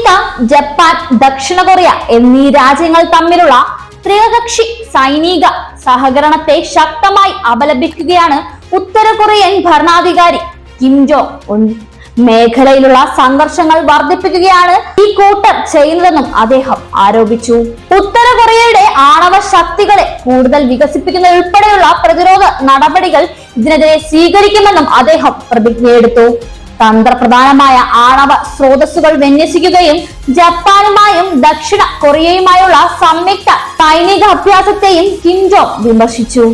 America Japan ദക്ഷിണ Korea എന്നീ രാജ്യങ്ങൾ തമ്മിലുള്ള ത്രികക്ഷി സൈനിക സഹകരണത്തെ ശക്തമായി അപലപിക്കുകയാണ് ഉത്തര കൊറിയൻ ഭരണാധികാരി കിം ജോങ് ഉൻ. മേഖലയിലുള്ള സംഘർഷങ്ങൾ വർദ്ധിപ്പിക്കുകയാണ് ഈ കൂട്ടർ ചെയ്യുന്നതെന്നും അദ്ദേഹം ആരോപിച്ചു. ഉത്തര കൊറിയയുടെ ആണവ ശക്തികളെ കൂടുതൽ വികസിപ്പിക്കുന്ന വികസിപ്പിക്കുന്നതുൾപ്പെടെയുള്ള പ്രതിരോധ നടപടികൾ ഇതിനെതിരെ സ്വീകരിക്കുമെന്നും അദ്ദേഹം പ്രതിജ്ഞയെടുത്തു. തന്ത്രപ്രധാനമായ ആണവ സ്രോതസ്സുകൾ വിന്യസിക്കുകയും ജപ്പാനുമായും ദക്ഷിണ കൊറിയയുമായുള്ള സംയുക്ത സൈനിക അഭ്യാസത്തെയും കിം ജോങ് വിമർശിച്ചു.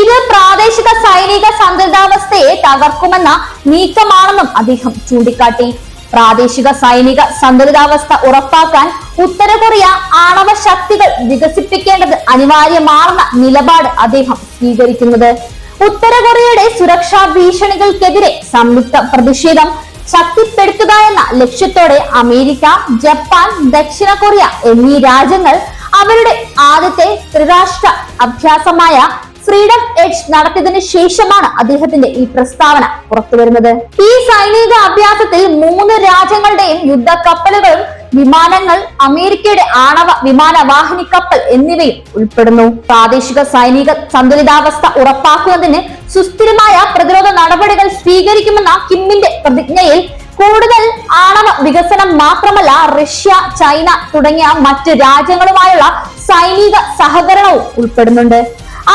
ഇത് പ്രാദേശിക സൈനിക സന്തുലിതാവസ്ഥയെ തകർക്കുമെന്ന നീക്കമാണെന്നും അദ്ദേഹം ചൂണ്ടിക്കാട്ടി. പ്രാദേശിക സൈനിക സന്തുലിതാവസ്ഥ ഉറപ്പാക്കാൻ ഉത്തര കൊറിയ ആണവ ശക്തികൾ വികസിപ്പിക്കേണ്ടത് അനിവാര്യമാണെന്ന നിലപാട് അദ്ദേഹം സ്വീകരിക്കുന്നത്. ഉത്തര കൊറിയയുടെ സുരക്ഷാ ഭീഷണികൾക്കെതിരെ സംയുക്ത പ്രതിഷേധം ശക്തിപ്പെടുത്തുക എന്ന ലക്ഷ്യത്തോടെ അമേരിക്ക ജപ്പാൻ ദക്ഷിണ കൊറിയ എന്നീ രാജ്യങ്ങൾ അവരുടെ ആദ്യത്തെ ത്രിരാഷ്ട്ര അഭ്യാസമായ ഫ്രീഡം എഡ്ജ് നടത്തിയതിനു ശേഷമാണ് അദ്ദേഹത്തിന്റെ ഈ പ്രസ്താവന പുറത്തുവരുന്നത്. ഈ സൈനിക അഭ്യാസത്തിൽ മൂന്ന് രാജ്യങ്ങളുടെയും യുദ്ധ കപ്പലുകളും വിമാനങ്ങൾ അമേരിക്കയുടെ ആണവ വിമാന വാഹിനി കപ്പൽ എന്നിവയും ഉൾപ്പെടുന്നു. പ്രാദേശിക സൈനിക സന്തുലിതാവസ്ഥ ഉറപ്പാക്കുന്നതിന് സുസ്ഥിരമായ പ്രതിരോധ നടപടികൾ സ്വീകരിക്കുമെന്ന കിമ്മിന്റെ പ്രതിജ്ഞയിൽ കൂടുതൽ ആണവ വികസനം മാത്രമല്ല റഷ്യ ചൈന തുടങ്ങിയ മറ്റ് രാജ്യങ്ങളുമായുള്ള സൈനിക സഹകരണവും ഉൾപ്പെടുന്നുണ്ട്.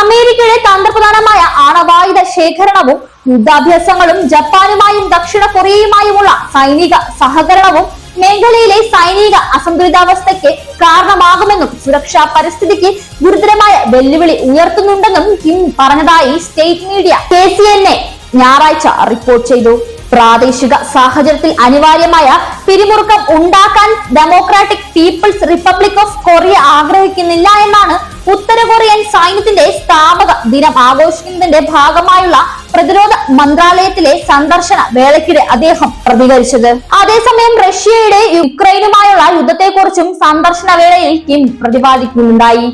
അമേരിക്കയുടെ തന്ത്രപ്രധാനമായ ആണവായുധ ശേഖരണവും യുദ്ധാഭ്യാസങ്ങളും ജപ്പാനുമായും ദക്ഷിണ കൊറിയയുമായുമുള്ള സൈനിക സഹകരണവും മേഖലയിലെ സൈനിക അസന്തുലിതാവസ്ഥയ്ക്ക് കാരണമാകുമെന്നും സുരക്ഷാ പരിസ്ഥിതിക്ക് ഗുരുതരമായ വെല്ലുവിളി ഉയർത്തുന്നുണ്ടെന്നും കിം പറഞ്ഞതായി സ്റ്റേറ്റ് മീഡിയ കെ ഞായറാഴ്ച റിപ്പോർട്ട് ചെയ്തു. പ്രാദേശിക സാഹചര്യത്തിൽ അനിവാര്യമായ പിരിമുറുക്കം ഉണ്ടാക്കാൻ Democratic People's Republic of Korea ആഗ്രഹിക്കുന്നില്ല എന്നാണ് ഉത്തര കൊറിയൻ സൈന്യത്തിന്റെ സ്ഥാപക ദിനം ആഘോഷിക്കുന്നതിന്റെ ഭാഗമായുള്ള പ്രതിരോധ മന്ത്രാലയത്തിലെ സന്ദർശന വേളയ്ക്കിടെ അദ്ദേഹം പ്രതികരിച്ചത്. അതേസമയം റഷ്യയുടെ യുക്രൈനുമായുള്ള യുദ്ധത്തെക്കുറിച്ചും സന്ദർശന വേളയിൽ കിം പ്രതിപാദിക്കുന്നുണ്ടായി.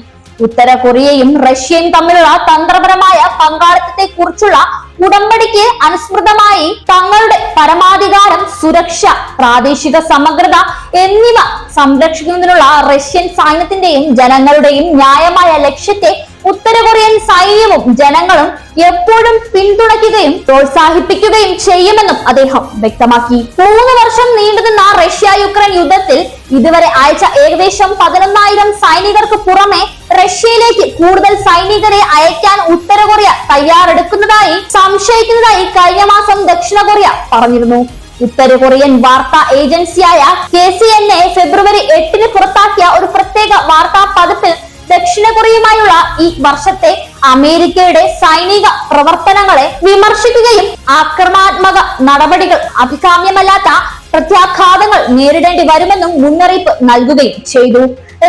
ഉത്തര കൊറിയയും റഷ്യയും തമ്മിലുള്ള തന്ത്രപരമായ പങ്കാളിത്തത്തെ കുറിച്ചുള്ള ഉടമ്പടിക്ക് അനുസൃതമായി തങ്ങളുടെ പരമാധികാരം സുരക്ഷ പ്രാദേശിക സമഗ്രത എന്നിവ സംരക്ഷിക്കുന്നതിനുള്ള റഷ്യൻ സൈന്യത്തിന്റെയും ജനങ്ങളുടെയും ന്യായമായ ലക്ഷ്യത്തെ ഉത്തര കൊറിയൻ സൈന്യവും ജനങ്ങളും എപ്പോഴും പിന്തുണയ്ക്കുകയും പ്രോത്സാഹിപ്പിക്കുകയും ചെയ്യുമെന്നും അദ്ദേഹം വ്യക്തമാക്കി. മൂന്ന് വർഷം നീണ്ടുനിന്ന റഷ്യ യുക്രൈൻ യുദ്ധത്തിൽ ഇതുവരെ അയച്ച ഏകദേശം പതിനൊന്നായിരം സൈനികർക്ക് പുറമെ റഷ്യയിലേക്ക് കൂടുതൽ സൈനികരെ അയക്കാൻ ഉത്തര കൊറിയ തയ്യാറെടുക്കുന്നതായി സംശയിക്കുന്നതായി കഴിഞ്ഞ മാസം ദക്ഷിണ കൊറിയ പറഞ്ഞിരുന്നു. ഉത്തര കൊറിയൻ വാർത്താ ഏജൻസിയായ കെ സി എൻ എ ഫെബ്രുവരി എട്ടിന് പുറത്താക്കിയ ഒരു പ്രത്യേക വാർത്താ പതിപ്പിൽ ദക്ഷിണ കൊറിയയുമായുള്ള ഈ വർഷത്തെ അമേരിക്കയുടെ സൈനിക പ്രവർത്തനങ്ങളെ വിമർശിക്കുകയും ആക്രമണാത്മക നടപടികൾ അഭികാമ്യമല്ലാത്ത പ്രത്യാഘാതങ്ങൾ നേരിടേണ്ടി വരുമെന്നും മുന്നറിയിപ്പ് നൽകുകയും ചെയ്തു.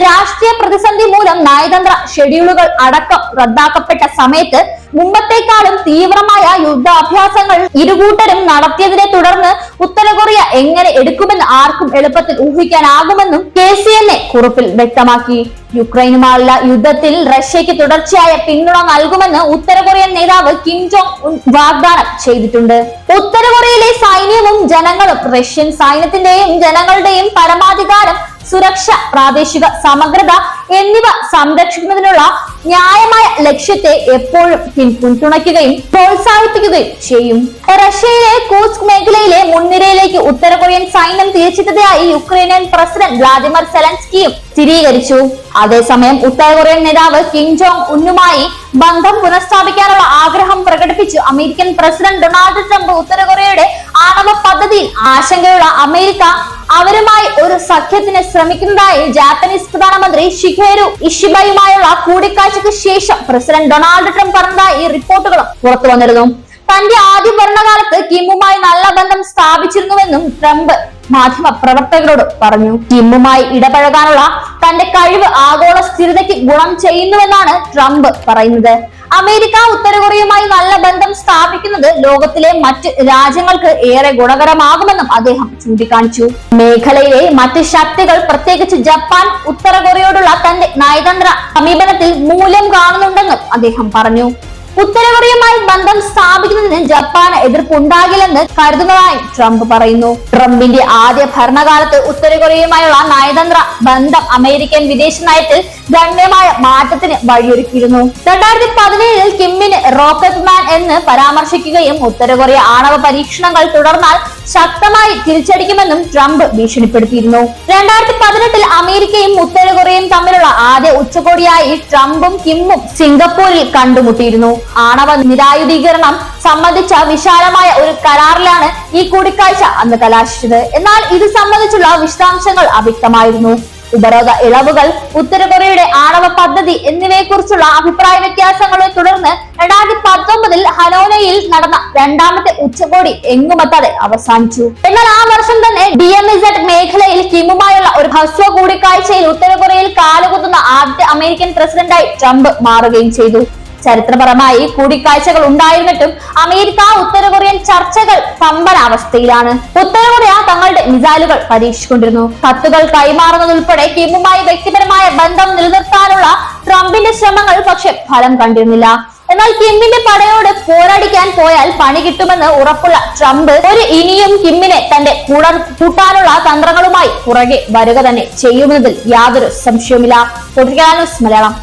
രാഷ്ട്രീയ പ്രതിസന്ധി മൂലം നയതന്ത്ര ഷെഡ്യൂളുകൾ അടക്കം റദ്ദാക്കപ്പെട്ട സമയത്ത് മുമ്പത്തേക്കാളും തീവ്രമായ യുദ്ധാഭ്യാസങ്ങൾ ഇരുകൂട്ടരും നടത്തിയതിനെ തുടർന്ന് ഉത്തര കൊറിയ എങ്ങനെ എടുക്കുമെന്ന് ആർക്കും എളുപ്പത്തിൽ ഊഹിക്കാനാകുമെന്നും കെ സി എൻ എ കുറിപ്പിൽ വ്യക്തമാക്കി. യുക്രൈനുമായുള്ള യുദ്ധത്തിൽ റഷ്യയ്ക്ക് തുടർച്ചയായ പിന്തുണ നൽകുമെന്ന് ഉത്തര കൊറിയൻ നേതാവ് കിം ജോങ് ഉൻ വാഗ്ദാനം ചെയ്തിട്ടുണ്ട്. ഉത്തര കൊറിയയിലെ സൈന്യവും ജനങ്ങളും റഷ്യൻ സൈന്യത്തിന്റെയും ജനങ്ങളുടെയും പരമാധികാരം സുരക്ഷ പ്രാദേശിക സമഗ്രത എന്നിവ സംരക്ഷിക്കുന്നതിനുള്ള ന്യായമായ ലക്ഷ്യത്തെ എപ്പോഴും പിന്തുണയ്ക്കുകയും പ്രോത്സാഹിപ്പിക്കുകയും ചെയ്യും. റഷ്യയിലെ കൂസ്ക് മേഖലയിലെ മുൻനിരയിലേക്ക് ഉത്തര കൊറിയൻ സൈന്യം തിരിച്ചെത്തിയതായി യുക്രൈനിയൻ പ്രസിഡന്റ് വ്ളാദിമിർ സെലൻസ്കിയും സ്ഥിരീകരിച്ചു. അതേസമയം ഉത്തര കൊറിയൻ നേതാവ് കിം ജോങ് ഉന്നുമായി ബന്ധം പുനഃസ്ഥാപിക്കാനുള്ള ആഗ്രഹം പ്രകടിപ്പിച്ചു അമേരിക്കൻ പ്രസിഡന്റ് ഡൊണാൾഡ് ട്രംപ് ഉത്തര കൊറിയയുടെ ആണവ പദ്ധതിയിൽ ആശങ്കയുള്ള അമേരിക്ക അവരുമായി ഒരു സഖ്യത്തിന് ശ്രമിക്കുന്നതായി ജാപ്പനീസ് പ്രധാനമന്ത്രി ഷിഖേരു ഇഷിബയുമായുള്ള കൂടിക്കാഴ്ചയ്ക്ക് ശേഷം പ്രസിഡന്റ് ഡൊണാൾഡ് ട്രംപ് പറഞ്ഞതായി റിപ്പോർട്ടുകളും പുറത്തു വന്നിരുന്നു തന്റെ ആദ്യ ഭരണകാലത്ത് കിമ്മുമായി നല്ല ബന്ധം സ്ഥാപിച്ചിരുന്നുവെന്നും ട്രംപ് മാധ്യമ പ്രവർത്തകരോട് പറഞ്ഞു. കിമ്മുമായി ഇടപഴകാനുള്ള തന്റെ കഴിവ് ആഗോള സ്ഥിരതയ്ക്ക് ഗുണം ചെയ്യുന്നുവെന്നാണ് ട്രംപ് പറയുന്നത്. അമേരിക്ക ഉത്തര കൊറിയയുമായി നല്ല ബന്ധം സ്ഥാപിക്കുന്നത് ലോകത്തിലെ മറ്റ് രാജ്യങ്ങൾക്ക് ഏറെ ഗുണകരമാകുമെന്നും അദ്ദേഹം ചൂണ്ടിക്കാണിച്ചു. മേഖലയിലെ മറ്റ് ശക്തികൾ പ്രത്യേകിച്ച് ജപ്പാൻ ഉത്തര കൊറിയയോടുള്ള തന്റെ നയതന്ത്ര സമീപനത്തിൽ മൂല്യം കാണുന്നുണ്ടെന്നും അദ്ദേഹം പറഞ്ഞു. ഉത്തര കൊറിയയുമായി ബന്ധം സ്ഥാപിക്കുന്നതിന് ജപ്പാന് എതിർപ്പുണ്ടാകില്ലെന്ന് കരുതുന്നതായി ട്രംപ് പറയുന്നു. ട്രംപിന്റെ ആദ്യ ഭരണകാലത്ത് ഉത്തരകൊറിയയുമായുള്ള നയതന്ത്ര ബന്ധം അമേരിക്കൻ വിദേശ നയത്തിൽ ഗണ്യമായ മാറ്റത്തിന് വഴിയൊരുക്കിയിരുന്നു. രണ്ടായിരത്തി പതിനേഴിൽ കിമ്മിന് റോക്കറ്റ് മാൻ എന്ന് പരാമർശിക്കുകയും ഉത്തരകൊറിയ ആണവ പരീക്ഷണങ്ങൾ തുടർന്നാൽ ശക്തമായി തിരിച്ചടിക്കുമെന്നും ട്രംപ് ഭീഷണിപ്പെടുത്തിയിരുന്നു. രണ്ടായിരത്തി പതിനെട്ടിൽ അമേരിക്കയും ഉത്തരകൊറിയയും തമ്മിലുള്ള ആദ്യ ഉച്ചകോടിയായി ട്രംപും കിമ്മും സിംഗപ്പൂരിൽ കണ്ടുമുട്ടിയിരുന്നു. ആണവ നിരായുധീകരണം സംബന്ധിച്ച വിശാലമായ ഒരു കരാറിലാണ് ഈ കൂടിക്കാഴ്ച അന്ന് കലാശിച്ചത്. എന്നാൽ ഇത് സംബന്ധിച്ചുള്ള വിശദാംശങ്ങൾ അവ്യക്തമായിരുന്നു. ഉപരോധ ഇളവുകൾ ഉത്തര കൊറിയയുടെ ആണവ പദ്ധതി എന്നിവയെക്കുറിച്ചുള്ള അഭിപ്രായ വ്യത്യാസങ്ങളെ തുടർന്ന് രണ്ടായിരത്തി പത്തൊമ്പതിൽ ഹനോനയിൽ നടന്ന രണ്ടാമത്തെ ഉച്ചകോടി എങ്ങുമെത്താതെ അവസാനിച്ചു. എന്നാൽ ആ വർഷം തന്നെ ഡി എം ഇസഡ് മേഖലയിൽ കിമുമായുള്ള ഒരു ഹ്രസ്വ കൂടിക്കാഴ്ചയിൽ ഉത്തര കൊറിയയിൽ കാലുകുത്തുന്ന ആദ്യ അമേരിക്കൻ പ്രസിഡന്റായി ട്രംപ് മാറുകയും ചെയ്തു. ചരിത്രപരമായി കൂടിക്കാഴ്ചകൾ ഉണ്ടായിരുന്നിട്ടും അമേരിക്ക ഉത്തര കൊറിയൻ ചർച്ചകൾ സ്തംഭനാവസ്ഥയിലാണ് ഉത്തര കൊറിയ തങ്ങളുടെ മിസൈലുകൾ പരീക്ഷിച്ചുകൊണ്ടിരുന്നു. കത്തുകൾ കൈമാറുന്നതുൾപ്പെടെ കിമുമായി വ്യക്തിപരമായ ബന്ധം നിലനിർത്താനുള്ള ട്രംപിന്റെ ശ്രമങ്ങൾ പക്ഷെ ഫലം കണ്ടിരുന്നില്ല. എന്നാൽ കിമ്മിന്റെ പടയോട് പോരാടിക്കാൻ പോയാൽ പണി കിട്ടുമെന്ന് ഉറപ്പുള്ള ട്രംപ് ഒരു ഇനിയും കിമ്മിനെ തന്റെ കൂട കൂട്ടാനുള്ള തന്ത്രങ്ങളുമായി പുറകെ വരിക തന്നെ ചെയ്യുമെന്നതിൽ യാതൊരു സംശയവുമില്ല. പൊട്ടിക്കാനൂസ് മലയാളം.